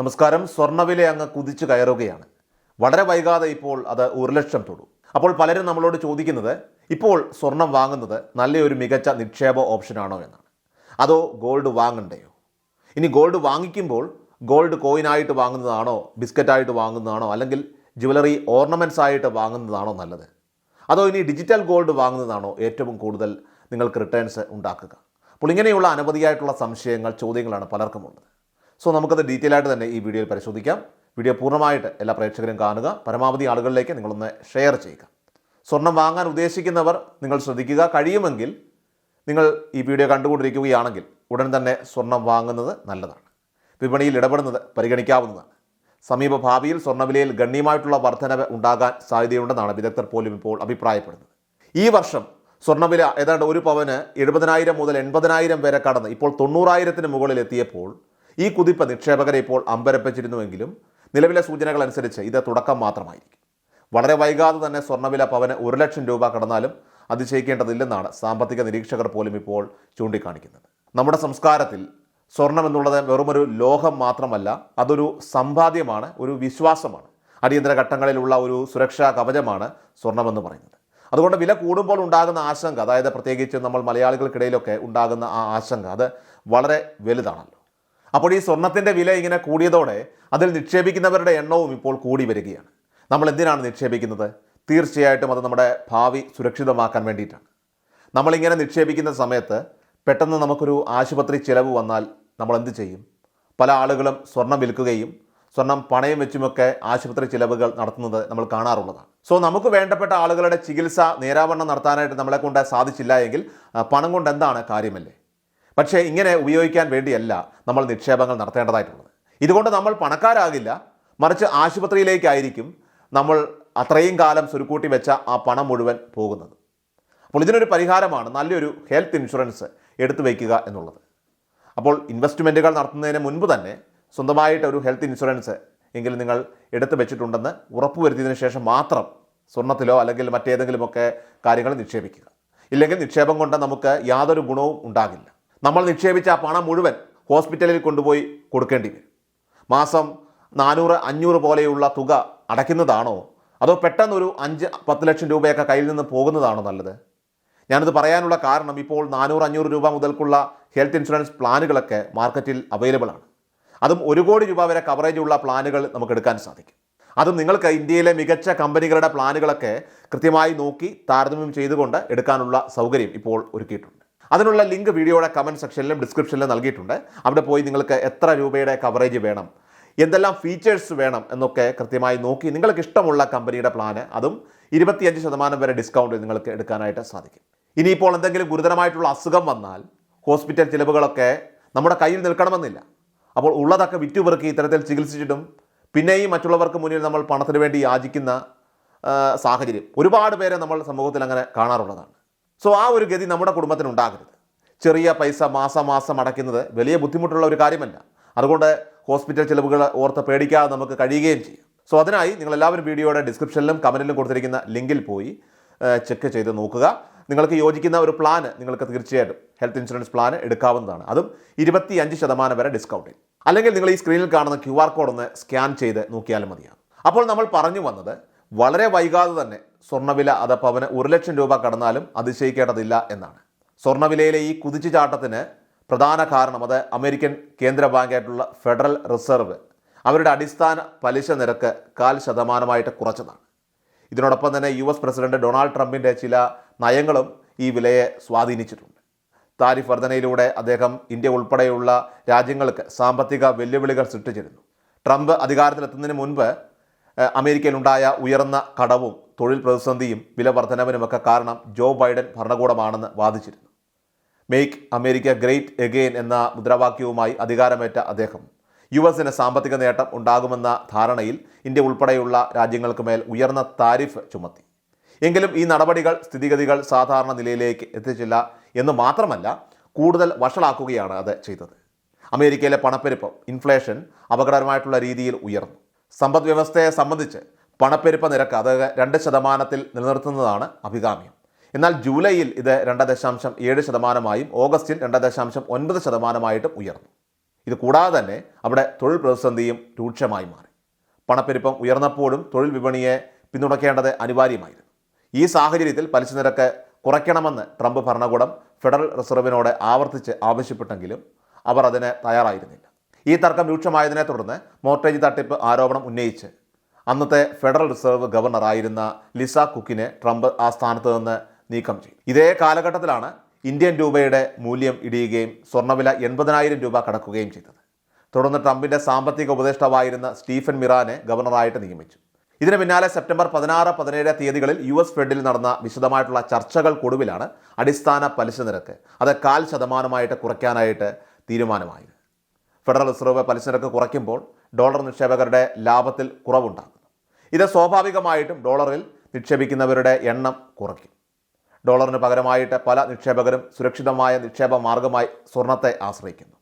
നമസ്കാരം. സ്വർണവില അങ്ങ് കുതിച്ചു കയറുകയാണ്. വളരെ വൈകാതെ ഇപ്പോൾ അത് ഒരു ലക്ഷം തൊടു. അപ്പോൾ പലരും നമ്മളോട് ചോദിക്കുന്നത് ഇപ്പോൾ സ്വർണം വാങ്ങുന്നത് നല്ലൊരു മികച്ച നിക്ഷേപ ഓപ്ഷനാണോ എന്നാണ്. അതോ ഗോൾഡ് വാങ്ങണ്ടയോ? ഇനി ഗോൾഡ് വാങ്ങിക്കുമ്പോൾ ഗോൾഡ് കോയിനായിട്ട് വാങ്ങുന്നതാണോ ബിസ്ക്കറ്റായിട്ട് വാങ്ങുന്നതാണോ അല്ലെങ്കിൽ ജുവലറി ഓർണമെന്റ്സ് ആയിട്ട് വാങ്ങുന്നതാണോ നല്ലത്? അതോ ഇനി ഡിജിറ്റൽ ഗോൾഡ് വാങ്ങുന്നതാണോ ഏറ്റവും കൂടുതൽ നിങ്ങൾക്ക് റിട്ടേൺസ് ഉണ്ടാക്കുക? അപ്പോൾ ഇങ്ങനെയുള്ള അനവധിയായിട്ടുള്ള സംശയങ്ങൾ ചോദ്യങ്ങളാണ് പലർക്കും ഉള്ളത് സോ നമുക്കത് ഡീറ്റെയിൽ ആയിട്ട് തന്നെ ഈ വീഡിയോയിൽ പരിശോധിക്കാം. വീഡിയോ പൂർണമായിട്ട് എല്ലാ പ്രേക്ഷകരും കാണുക. പരമാവധി ആളുകളിലേക്ക് നിങ്ങളൊന്ന് ഷെയർ ചെയ്യുക. സ്വർണം വാങ്ങാൻ ഉദ്ദേശിക്കുന്നവർ നിങ്ങൾ ശ്രദ്ധിക്കുക. കഴിയുമെങ്കിൽ നിങ്ങൾ ഈ വീഡിയോ കണ്ടുകൊണ്ടിരിക്കുകയാണെങ്കിൽ ഉടൻ തന്നെ സ്വർണം വാങ്ങുന്നത് നല്ലതാണ്. വിപണിയിൽ ഇടപെടുന്നത് പരിഗണിക്കാവുന്നതാണ്. സമീപ ഭാവിയിൽ സ്വർണവിലയിൽ ഗണ്യമായിട്ടുള്ള വർധനവ് ഉണ്ടാകാൻ സാധ്യതയുണ്ടെന്നാണ് വിദഗ്ധർ പോലും ഇപ്പോൾ അഭിപ്രായപ്പെടുന്നത്. ഈ വർഷം സ്വർണവില ഏതാണ്ട് ഒരു പവന് എഴുപതിനായിരം മുതൽ എൺപതിനായിരം വരെ കടന്ന് ഇപ്പോൾ തൊണ്ണൂറായിരത്തിന് മുകളിൽ എത്തിയപ്പോൾ ഈ കുതിപ്പ് നിക്ഷേപകരെ ഇപ്പോൾ അമ്പരപ്പിച്ചിരുന്നുവെങ്കിലും നിലവിലെ സൂചനകൾ അനുസരിച്ച് ഇത് തുടക്കം മാത്രമായിരിക്കും. വളരെ വൈകാതെ തന്നെ സ്വർണവില പവന് ഒരു ലക്ഷം രൂപ കടന്നാലും അതിശയിക്കേണ്ടതില്ലെന്നാണ് സാമ്പത്തിക നിരീക്ഷകർ പോലും ഇപ്പോൾ ചൂണ്ടിക്കാണിക്കുന്നത്. നമ്മുടെ സംസ്കാരത്തിൽ സ്വർണം എന്നുള്ളത് വെറുമൊരു ലോഹം മാത്രമല്ല അതൊരു സമ്പാദ്യമാണ് ഒരു വിശ്വാസമാണ്. അടിയന്തര ഘട്ടങ്ങളിലുള്ള ഒരു സുരക്ഷാ കവചമാണ് സ്വർണമെന്ന് പറയുന്നത്. അതുകൊണ്ട് വില കൂടുമ്പോൾ ഉണ്ടാകുന്ന ആശങ്ക അതായത് പ്രത്യേകിച്ച് നമ്മൾ മലയാളികൾക്കിടയിലൊക്കെ ഉണ്ടാകുന്ന ആ ആശങ്ക അത് വളരെ വലുതാണല്ലോ. അപ്പോൾ ഈ സ്വർണത്തിന്റെ വില ഇങ്ങനെ കൂടിയതോടെ അതിൽ നിക്ഷേപിക്കുന്നവരുടെ എണ്ണവും ഇപ്പോൾ കൂടി വരികയാണ്. നമ്മൾ എന്തിനാണ് നിക്ഷേപിക്കുന്നത്? തീർച്ചയായിട്ടും അത് നമ്മുടെ ഭാവി സുരക്ഷിതമാക്കാൻ വേണ്ടിയിട്ടാണ്. നമ്മളിങ്ങനെ നിക്ഷേപിക്കുന്ന സമയത്ത് പെട്ടെന്ന് നമുക്കൊരു ആശുപത്രി ചിലവ് വന്നാൽ നമ്മൾ എന്ത് ചെയ്യും? പല ആളുകളും സ്വർണം വിൽക്കുകയും സ്വർണം പണയം വെച്ചുമൊക്കെ ആശുപത്രി ചിലവുകൾ നടത്തുന്നത് നമ്മൾ കാണാറുള്ളതാണ്. സോ നമുക്ക് വേണ്ടപ്പെട്ട ആളുകളുടെ ചികിത്സ നേരാവണ്ണം നടത്താനായിട്ട് നമ്മളെ കൊണ്ട് സാധിച്ചില്ല എങ്കിൽ പണം കൊണ്ട് എന്താണ് കാര്യമല്ലേ? പക്ഷേ ഇങ്ങനെ ഉപയോഗിക്കാൻ വേണ്ടിയല്ല നമ്മൾ നിക്ഷേപങ്ങൾ നടത്തേണ്ടതായിട്ടുള്ളത്. ഇതുകൊണ്ട് നമ്മൾ പണക്കാരാകില്ല. മറിച്ച് ആശുപത്രിയിലേക്കായിരിക്കും നമ്മൾ അത്രയും കാലം സുരുക്കൂട്ടി വെച്ച ആ പണം മുഴുവൻ പോകുന്നത്. അപ്പോൾ ഇതിനൊരു പരിഹാരമാണ് നല്ലൊരു ഹെൽത്ത് ഇൻഷുറൻസ് എടുത്തു വയ്ക്കുക എന്നുള്ളത്. അപ്പോൾ ഇൻവെസ്റ്റ്മെന്റുകൾ നടത്തുന്നതിന് മുൻപ് തന്നെ സ്വന്തമായിട്ട് ഒരു ഹെൽത്ത് ഇൻഷുറൻസ് എങ്കിലും നിങ്ങൾ എടുത്തു വെച്ചിട്ടുണ്ടെന്ന് ഉറപ്പുവരുത്തിയതിന് ശേഷം മാത്രം സ്വർണത്തിലോ അല്ലെങ്കിൽ മറ്റേതെങ്കിലുമൊക്കെ കാര്യങ്ങൾ നിക്ഷേപിക്കുക. ഇല്ലെങ്കിൽ നിക്ഷേപം കൊണ്ട് നമുക്ക് യാതൊരു ഗുണവും ഉണ്ടാകില്ല. നമ്മൾ നിക്ഷേപിച്ച ആ പണം മുഴുവൻ ഹോസ്പിറ്റലിൽ കൊണ്ടുപോയി കൊടുക്കേണ്ടി വരും. മാസം നാനൂറ് അഞ്ഞൂറ് പോലെയുള്ള തുക അടയ്ക്കുന്നതാണോ? അതോ പെട്ടെന്നൊരു അഞ്ച് പത്ത് ലക്ഷം രൂപയൊക്കെ കയ്യിൽ നിന്ന് പോകുന്നതാണോ നല്ലത്? ഞാനിത് പറയാനുള്ള കാരണം ഇപ്പോൾ നാനൂറ് അഞ്ഞൂറ് രൂപ മുതൽക്കുള്ള ഹെൽത്ത് ഇൻഷുറൻസ് പ്ലാനുകളൊക്കെ മാർക്കറ്റിൽ അവൈലബിൾ ആണ്. അതും ഒരു കോടി രൂപ വരെ കവറേജ് ഉള്ള പ്ലാനുകൾ നമുക്ക് എടുക്കാൻ സാധിക്കും. അതും നിങ്ങൾക്ക് ഇന്ത്യയിലെ മികച്ച കമ്പനികളുടെ പ്ലാനുകളൊക്കെ കൃത്യമായി നോക്കി താരതമ്യം ചെയ്തുകൊണ്ട് എടുക്കാനുള്ള സൗകര്യം ഇപ്പോൾ ഒരുക്കിയിട്ടുണ്ട്. അതിനുള്ള ലിങ്ക് വീഡിയോയുടെ കമന്റ് സെക്ഷനിലും ഡിസ്ക്രിപ്ഷനിലും നൽകിയിട്ടുണ്ട്. അവിടെ പോയി നിങ്ങൾക്ക് എത്ര രൂപയുടെ കവറേജ് വേണം എന്തെല്ലാം ഫീച്ചേഴ്സ് വേണം എന്നൊക്കെ കൃത്യമായി നോക്കി നിങ്ങൾക്ക് ഇഷ്ടമുള്ള കമ്പനിയുടെ പ്ലാന് അതും ഇരുപത്തിയഞ്ച് ശതമാനം വരെ ഡിസ്കൗണ്ട് നിങ്ങൾക്ക് എടുക്കാനായിട്ട് സാധിക്കും. ഇനിയിപ്പോൾ എന്തെങ്കിലും ഗുരുതരമായിട്ടുള്ള അസുഖം വന്നാൽ ഹോസ്പിറ്റൽ ചിലവുകളൊക്കെ നമ്മുടെ കയ്യിൽ നിൽക്കണമെന്നില്ല. അപ്പോൾ ഉള്ളതൊക്കെ വിറ്റുപെറുക്കി ഇത്തരത്തിൽ ചികിത്സിച്ചിട്ടും പിന്നെയും മറ്റുള്ളവർക്ക് മുന്നിൽ നമ്മൾ പണത്തിന് വേണ്ടി യാചിക്കുന്ന സാഹചര്യം ഒരുപാട് പേരെ നമ്മൾ സമൂഹത്തിൽ അങ്ങനെ കാണാറുള്ളതാണ്. സോ ആ ഒരു ഗതി നമ്മുടെ കുടുംബത്തിന് ഉണ്ടാകരുത്. ചെറിയ പൈസ മാസം മാസം അടയ്ക്കുന്നത് വലിയ ബുദ്ധിമുട്ടുള്ള ഒരു കാര്യമല്ല. അതുകൊണ്ട് ഹോസ്പിറ്റൽ ചിലവുകൾ ഓർത്ത് പേടിക്കാതെ നമുക്ക് കഴിയുകയും ചെയ്യും. സോ അതിനായി നിങ്ങൾ എല്ലാവരും വീഡിയോയുടെ ഡിസ്ക്രിപ്ഷനിലും കമന്റിലും കൊടുത്തിരിക്കുന്ന ലിങ്കിൽ പോയി ചെക്ക് ചെയ്ത് നോക്കുക. നിങ്ങൾക്ക് യോജിക്കുന്ന ഒരു പ്ലാന് നിങ്ങൾക്ക് തീർച്ചയായിട്ടും ഹെൽത്ത് ഇൻഷുറൻസ് പ്ലാൻ എടുക്കാവുന്നതാണ്. അതും ഇരുപത്തി അഞ്ച് ശതമാനം വരെ ഡിസ്കൗണ്ടിൽ അല്ലെങ്കിൽ നിങ്ങൾ ഈ സ്ക്രീനിൽ കാണുന്ന ക്യു ആർ കോഡ് ഒന്ന് സ്കാൻ ചെയ്ത് നോക്കിയാലും മതിയാണ് അപ്പോൾ നമ്മൾ പറഞ്ഞു വന്നത് വളരെ വൈകാതെ തന്നെ സ്വർണവില അത് പവന് ഒരു ലക്ഷം രൂപ കടന്നാലും അതിശയിക്കേണ്ടതില്ല എന്നാണ്. സ്വർണവിലയിലെ ഈ കുതിച്ചുചാട്ടത്തിന് പ്രധാന കാരണം അത് അമേരിക്കൻ കേന്ദ്ര ബാങ്കായിട്ടുള്ള ഫെഡറൽ റിസർവ് അവരുടെ അടിസ്ഥാന പലിശ നിരക്ക് കാൽ ശതമാനമായിട്ട് കുറച്ചതാണ്. ഇതിനോടൊപ്പം തന്നെ യു എസ് പ്രസിഡന്റ് ഡൊണാൾഡ് ട്രംപിന്റെ ചില നയങ്ങളും ഈ വിലയെ സ്വാധീനിച്ചിട്ടുണ്ട്. താരിഫ് വർധനയിലൂടെ അദ്ദേഹം ഇന്ത്യ ഉൾപ്പെടെയുള്ള രാജ്യങ്ങൾക്ക് സാമ്പത്തിക വെല്ലുവിളികൾ സൃഷ്ടിച്ചിരുന്നു. ട്രംപ് അധികാരത്തിലെത്തുന്നതിന് മുൻപ് അമേരിക്കയിലുണ്ടായ ഉയർന്ന കടവും തൊഴിൽ പ്രതിസന്ധിയും വില വർധനവിനുമൊക്കെ കാരണം ജോ ബൈഡൻ ഭരണകൂടമാണെന്ന് വാദിച്ചിരുന്നു. മേക്ക് അമേരിക്ക ഗ്രേറ്റ് എഗെയിൻ എന്ന മുദ്രാവാക്യവുമായി അധികാരമേറ്റ അദ്ദേഹം യു എസിന് സാമ്പത്തിക നേട്ടം ഉണ്ടാകുമെന്ന ധാരണയിൽ ഇന്ത്യ ഉൾപ്പെടെയുള്ള രാജ്യങ്ങൾക്ക് മേൽ ഉയർന്ന താരിഫ് ചുമത്തി. എങ്കിലും ഈ നടപടികൾ സ്ഥിതിഗതികൾ സാധാരണ നിലയിലേക്ക് എത്തിച്ചില്ല എന്ന് മാത്രമല്ല കൂടുതൽ വഷളാക്കുകയാണ് അത് ചെയ്തത്. അമേരിക്കയിലെ പണപ്പെരുപ്പം ഇൻഫ്ലേഷൻ അപകടകരമായിട്ടുള്ള രീതിയിൽ ഉയർന്നു. സമ്പദ് വ്യവസ്ഥയെ സംബന്ധിച്ച് പണപ്പെരുപ്പ നിരക്ക് അത് രണ്ട് ശതമാനത്തിൽ നിലനിർത്തുന്നതാണ് അഭികാമ്യം. എന്നാൽ ജൂലൈയിൽ ഇത് രണ്ട് ദശാംശം ഏഴ് ശതമാനമായും ഓഗസ്റ്റിൽ രണ്ട് ദശാംശം ഒൻപത് ശതമാനമായിട്ടും ഉയർന്നു. ഇത് കൂടാതെ തന്നെ അവിടെ തൊഴിൽ പ്രതിസന്ധിയും രൂക്ഷമായി മാറി. പണപ്പെരുപ്പം ഉയർന്നപ്പോഴും തൊഴിൽ വിപണിയെ പിന്തുണയ്ക്കേണ്ടത് അനിവാര്യമായിരുന്നു. ഈ സാഹചര്യത്തിൽ പലിശ നിരക്ക് കുറയ്ക്കണമെന്ന് ട്രംപ് ഭരണകൂടം ഫെഡറൽ റിസർവിനോട് ആവർത്തിച്ച് ആവശ്യപ്പെട്ടെങ്കിലും അവർ അതിന് തയ്യാറായിരുന്നില്ല. ഈ തർക്കം രൂക്ഷമായതിനെ തുടർന്ന് മോർട്ടേജ് തട്ടിപ്പ് ആരോപണം ഉന്നയിച്ച് അന്നത്തെ ഫെഡറൽ റിസർവ് ഗവർണറായിരുന്ന ലിസ കുക്കിനെ ട്രംപ് ആ സ്ഥാനത്ത് നിന്ന് നീക്കം ചെയ്തു. ഇതേ കാലഘട്ടത്തിലാണ് ഇന്ത്യൻ രൂപയുടെ മൂല്യം ഇടിയുകയും സ്വർണവില എൺപതിനായിരം രൂപ കടക്കുകയും ചെയ്തത്. തുടർന്ന് ട്രംപിന്റെ സാമ്പത്തിക ഉപദേഷ്ടാവായിരുന്ന സ്റ്റീഫൻ മിറാനെ ഗവർണറായിട്ട് നിയമിച്ചു. ഇതിന് പിന്നാലെ സെപ്റ്റംബർ പതിനാറ് പതിനേഴ് തീയതികളിൽ യു എസ് ഫെഡിൽ നടന്ന വിശദമായിട്ടുള്ള ചർച്ചകൾക്കൊടുവിലാണ് അടിസ്ഥാന പലിശ നിരക്ക് അത് കാൽ ശതമാനമായിട്ട് കുറയ്ക്കാനായിട്ട് തീരുമാനമായത്. ഫെഡറൽ റിസർവ് പലിശ നിരക്ക് കുറയ്ക്കുമ്പോൾ ഡോളർ നിക്ഷേപകരുടെ ലാഭത്തിൽ കുറവുണ്ടാകുന്നു ഇത് സ്വാഭാവികമായിട്ടും ഡോളറിൽ നിക്ഷേപിക്കുന്നവരുടെ എണ്ണം കുറയ്ക്കും. ഡോളറിന് പകരമായിട്ട് പല നിക്ഷേപകരും സുരക്ഷിതമായ നിക്ഷേപ മാർഗമായി സ്വർണത്തെ ആശ്രയിക്കുന്നു.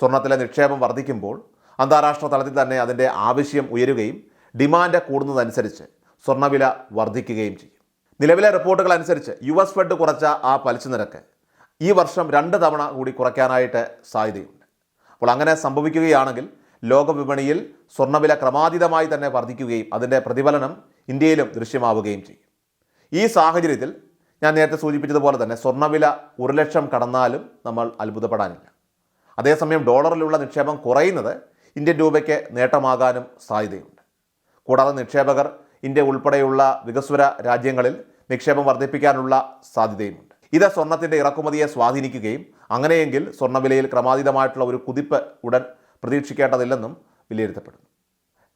സ്വർണത്തിലെ നിക്ഷേപം വർദ്ധിക്കുമ്പോൾ അന്താരാഷ്ട്ര തലത്തിൽ തന്നെ അതിന്റെ ആവശ്യം ഉയരുകയും ഡിമാൻഡ് കൂടുന്നതനുസരിച്ച് സ്വർണവില വർദ്ധിക്കുകയും ചെയ്യും. നിലവിലെ റിപ്പോർട്ടുകൾ അനുസരിച്ച് യു എസ് ഫെഡ് കുറച്ച ആ പലിശ നിരക്ക് ഈ വർഷം രണ്ട് തവണ കൂടി കുറയ്ക്കാനായിട്ട് സാധ്യതയുണ്ട്. അപ്പോൾ അങ്ങനെ സംഭവിക്കുകയാണെങ്കിൽ ലോക വിപണിയിൽ സ്വർണവില ക്രമാതീതമായി തന്നെ വർദ്ധിക്കുകയും അതിന്റെ പ്രതിഫലനം ഇന്ത്യയിലും ദൃശ്യമാവുകയും ചെയ്യും. ഈ സാഹചര്യത്തിൽ ഞാൻ നേരത്തെ സൂചിപ്പിച്ചതുപോലെ തന്നെ സ്വർണവില ഒരു ലക്ഷം കടന്നാലും നമ്മൾ അത്ഭുതപ്പെടാനില്ല. അതേസമയം ഡോളറിലുള്ള നിക്ഷേപം കുറയുന്നത് ഇന്ത്യൻ രൂപയ്ക്ക് നേട്ടമാകാനും സാധ്യതയുണ്ട്. കൂടാതെ നിക്ഷേപകർ ഇന്ത്യ ഉൾപ്പെടെയുള്ള വികസ്വര രാജ്യങ്ങളിൽ നിക്ഷേപം വർദ്ധിപ്പിക്കാനുള്ള സാധ്യതയുമുണ്ട്. ഇത് സ്വർണത്തിന്റെ ഇറക്കുമതിയെ സ്വാധീനിക്കുകയും അങ്ങനെയെങ്കിൽ സ്വർണവിലയിൽ ക്രമാതീതമായിട്ടുള്ള ഒരു കുതിപ്പ് ഉടൻ പ്രതീക്ഷിക്കേണ്ടതില്ലെന്നും വിലയിരുത്തപ്പെടുന്നു.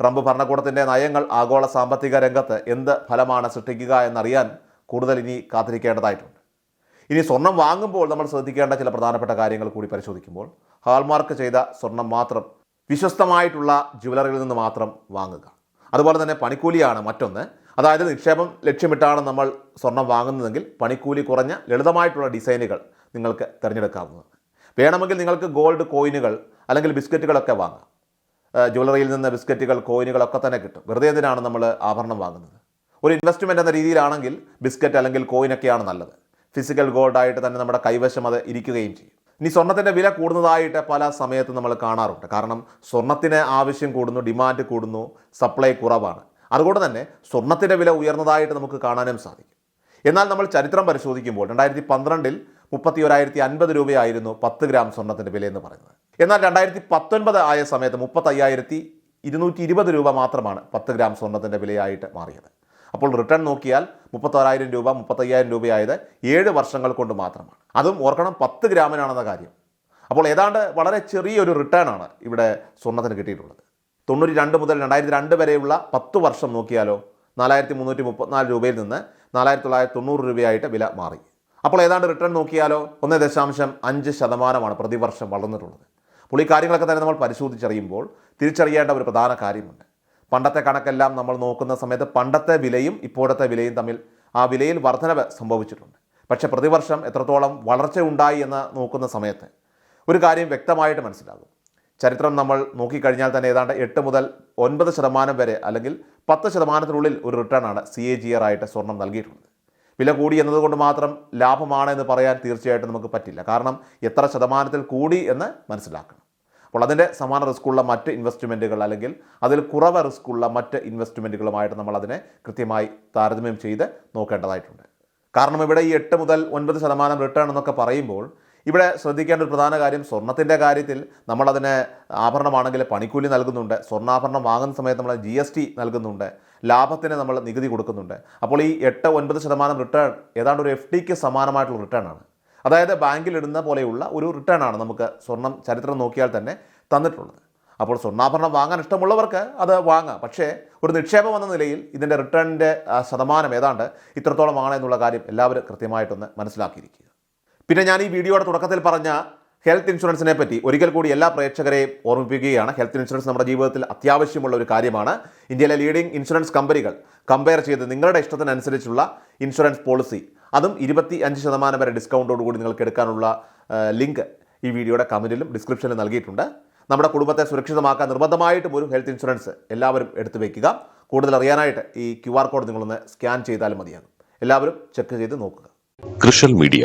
ട്രംപ് ഭരണകൂടത്തിന്റെ നയങ്ങൾ ആഗോള സാമ്പത്തിക രംഗത്ത് എന്ത് ഫലമാണ് സൃഷ്ടിക്കുക എന്നറിയാൻ കൂടുതൽ ഇനി കാത്തിരിക്കേണ്ടതായിട്ടുണ്ട്. ഇനി സ്വർണം വാങ്ങുമ്പോൾ നമ്മൾ ശ്രദ്ധിക്കേണ്ട ചില പ്രധാനപ്പെട്ട കാര്യങ്ങൾ കൂടി പരിശോധിക്കുമ്പോൾ ഹാൾമാർക്ക് ചെയ്ത സ്വർണം മാത്രം വിശ്വസ്തമായിട്ടുള്ള ജ്വല്ലറിയിൽ നിന്ന് മാത്രം വാങ്ങുക. അതുപോലെ തന്നെ പണിക്കൂലിയാണ് മറ്റൊന്ന്. അതായത് നിക്ഷേപം ലക്ഷ്യമിട്ടാണ് നമ്മൾ സ്വർണം വാങ്ങുന്നതെങ്കിൽ പണിക്കൂലി കുറഞ്ഞ ലളിതമായിട്ടുള്ള ഡിസൈനുകൾ നിങ്ങൾക്ക് തിരഞ്ഞെടുക്കാവുന്നതാണ്. വേണമെങ്കിൽ നിങ്ങൾക്ക് ഗോൾഡ് കോയിനുകൾ അല്ലെങ്കിൽ ബിസ്ക്കറ്റുകളൊക്കെ വാങ്ങാം. ജ്വല്ലറിയിൽ നിന്ന് ബിസ്ക്കറ്റുകൾ കോയിനുകളൊക്കെ തന്നെ കിട്ടും. വെറുതെ എന്തിനാണ് നമ്മൾ ആഭരണം വാങ്ങുന്നത്? ഒരു ഇൻവെസ്റ്റ്മെന്റ് എന്ന രീതിയിലാണെങ്കിൽ ബിസ്ക്കറ്റ് അല്ലെങ്കിൽ കോയിനൊക്കെയാണ് നല്ലത്. ഫിസിക്കൽ ഗോൾഡായിട്ട് തന്നെ നമ്മുടെ കൈവശം അത് ഇരിക്കുകയും ചെയ്യും. ഇനി സ്വർണത്തിന്റെ വില കൂടുന്നതായിട്ട് പല സമയത്തും നമ്മൾ കാണാറുണ്ട്. കാരണം സ്വർണത്തിന് ആവശ്യം കൂടുന്നു ഡിമാൻഡ് കൂടുന്നു സപ്ലൈ കുറവാണ്. അതുകൊണ്ട് തന്നെ സ്വർണത്തിന്റെ വില ഉയർന്നതായിട്ട് നമുക്ക് കാണാനും സാധിക്കും. എന്നാൽ നമ്മൾ ചരിത്രം പരിശോധിക്കുമ്പോൾ രണ്ടായിരത്തി പന്ത്രണ്ടിൽ മുപ്പത്തി ഒരായിരത്തി അൻപത് രൂപയായിരുന്നു പത്ത് ഗ്രാം സ്വർണത്തിന്റെ വില എന്ന് പറയുന്നത്. എന്നാൽ രണ്ടായിരത്തി പത്തൊൻപത് ആയ സമയത്ത് മുപ്പത്തയ്യായിരത്തി ഇരുന്നൂറ്റി ഇരുപത് രൂപ മാത്രമാണ് പത്ത് ഗ്രാം സ്വർണത്തിന്റെ വിലയായിട്ട് മാറിയത്. അപ്പോൾ റിട്ടേൺ നോക്കിയാൽ മുപ്പത്തോരായിരം രൂപ മുപ്പത്തയ്യായിരം രൂപയായത് ഏഴ് വർഷങ്ങൾ കൊണ്ട് മാത്രമാണ്. അതും ഓർക്കണം പത്ത് ഗ്രാമിനാണെന്ന കാര്യം. അപ്പോൾ ഏതാണ്ട് വളരെ ചെറിയൊരു റിട്ടേൺ ആണ് ഇവിടെ സ്വർണത്തിന് കിട്ടിയിട്ടുള്ളത്. തൊണ്ണൂറ്റി രണ്ട് മുതൽ രണ്ടായിരത്തി രണ്ട് വരെയുള്ള പത്ത് വർഷം നോക്കിയാലോ നാലായിരത്തി മുന്നൂറ്റി മുപ്പത്തിനാല് രൂപയിൽ നിന്ന് നാലായിരത്തി തൊള്ളായിരത്തി തൊണ്ണൂറ് രൂപയായിട്ട് വില മാറി. അപ്പോൾ ഏതാണ്ട് റിട്ടേൺ നോക്കിയാലോ ഒന്ന് ദശാംശം അഞ്ച് ശതമാനമാണ് പ്രതിവർഷം വളർന്നിട്ടുള്ളത്. അപ്പോൾ ഈ കാര്യങ്ങളൊക്കെ തന്നെ നമ്മൾ പരിശോധിച്ചറിയുമ്പോൾ തിരിച്ചറിയേണ്ട ഒരു പ്രധാന കാര്യമുണ്ട്. പണ്ടത്തെ കണക്കെല്ലാം നമ്മൾ നോക്കുന്ന സമയത്ത് പണ്ടത്തെ വിലയും ഇപ്പോഴത്തെ വിലയും തമ്മിൽ ആ വിലയിൽ വർധനവ് സംഭവിച്ചിട്ടുണ്ട്. പക്ഷേ പ്രതിവർഷം എത്രത്തോളം വളർച്ച ഉണ്ടായി എന്ന് നോക്കുന്ന സമയത്ത് ഒരു കാര്യം വ്യക്തമായിട്ട് മനസ്സിലാകും. ചരിത്രം നമ്മൾ നോക്കിക്കഴിഞ്ഞാൽ തന്നെ ഏതാണ്ട് എട്ട് മുതൽ ഒൻപത് ശതമാനം വരെ അല്ലെങ്കിൽ പത്ത് ശതമാനത്തിനുള്ളിൽ ഒരു റിട്ടേൺ ആണ് സി എ ജി ആയിട്ട് സ്വർണം നൽകിയിട്ടുള്ളത്. വില കൂടി എന്നതുകൊണ്ട് മാത്രം ലാഭമാണ് എന്ന് പറയാൻ തീർച്ചയായിട്ടും നമുക്ക് പറ്റില്ല. കാരണം എത്ര ശതമാനത്തിൽ കൂടി എന്ന് മനസ്സിലാക്കണം. അപ്പോൾ അതിന്റെ സമാന റിസ്ക്കുള്ള മറ്റ് ഇൻവെസ്റ്റ്മെന്റുകൾ അല്ലെങ്കിൽ അതിൽ കുറവ് റിസ്ക്കുള്ള മറ്റ് ഇൻവെസ്റ്റ്മെന്റുകളുമായിട്ട് നമ്മൾ അതിനെ കൃത്യമായി താരതമ്യം ചെയ്ത് നോക്കേണ്ടതായിട്ടുണ്ട്. കാരണം ഇവിടെ ഈ എട്ട് മുതൽ ഒൻപത് ശതമാനം റിട്ടേൺ എന്നൊക്കെ പറയുമ്പോൾ ഇവിടെ ശ്രദ്ധിക്കേണ്ട ഒരു പ്രധാന കാര്യം സ്വർണത്തിന്റെ കാര്യത്തിൽ നമ്മളതിന് ആഭരണമാണെങ്കിൽ പണിക്കൂലി നൽകുന്നുണ്ട്. സ്വർണാഭരണം വാങ്ങുന്ന സമയത്ത് നമ്മൾ ജി എസ് ടി നൽകുന്നുണ്ട്. ലാഭത്തിന് നമ്മൾ നികുതി കൊടുക്കുന്നുണ്ട്. അപ്പോൾ ഈ എട്ട് ഒൻപത് ശതമാനം റിട്ടേൺ ഏതാണ്ട് ഒരു എഫ് ഡിക്ക് സമാനമായിട്ടുള്ള റിട്ടേൺ ആണ്. അതായത് ബാങ്കിൽ ഇടുന്ന പോലെയുള്ള ഒരു റിട്ടേൺ ആണ് നമുക്ക് സ്വർണം ചരിത്രം നോക്കിയാൽ തന്നെ തന്നിട്ടുള്ളത്. അപ്പോൾ സ്വർണാഭരണം വാങ്ങാൻ ഇഷ്ടമുള്ളവർക്ക് അത് വാങ്ങാം. പക്ഷേ ഒരു നിക്ഷേപം എന്ന നിലയിൽ ഇതിന്റെ റിട്ടേണിന്റെ ശതമാനം ഏതാണ്ട് ഇത്രത്തോളമാണ് എന്നുള്ള കാര്യം എല്ലാവരും കൃത്യമായിട്ടൊന്ന് മനസ്സിലാക്കിയിരിക്കുക. പിന്നെ ഞാൻ ഈ വീഡിയോയുടെ തുടക്കത്തിൽ പറഞ്ഞ ഹെൽത്ത് ഇൻഷുറൻസിനെ പറ്റി ഒരിക്കൽ കൂടി എല്ലാ പ്രേക്ഷകരെയും ഓർമ്മിപ്പിക്കുകയാണ്. ഹെൽത്ത് ഇൻഷുറൻസ് നമ്മുടെ ജീവിതത്തിൽ അത്യാവശ്യമുള്ള ഒരു കാര്യമാണ്. ഇന്ത്യയിലെ ലീഡിംഗ് ഇൻഷുറൻസ് കമ്പനികൾ കമ്പയർ ചെയ്ത് നിങ്ങളുടെ ഇഷ്ടത്തിനനുസരിച്ചുള്ള ഇൻഷുറൻസ് പോളിസി അതും ഇരുപത്തി അഞ്ച് ശതമാനം വരെ ഡിസ്കൗണ്ടോട് കൂടി നിങ്ങൾക്ക് എടുക്കാനുള്ള ലിങ്ക് ഈ വീഡിയോയുടെ കമന്റിലും ഡിസ്ക്രിപ്ഷനിലും നൽകിയിട്ടുണ്ട്. നമ്മുടെ കുടുംബത്തെ സുരക്ഷിതമാക്കാൻ നിർബന്ധമായിട്ടും ഒരു ഹെൽത്ത് ഇൻഷുറൻസ് എല്ലാവരും എടുത്തു വയ്ക്കുക കൂടുതൽ അറിയാനായിട്ട് ഈ ക്യു ആർ കോഡ് നിങ്ങളൊന്ന് സ്കാൻ ചെയ്താലും മതിയാകും. എല്ലാവരും ചെക്ക് ചെയ്ത് നോക്കുക. കൃഷൽ മീഡിയ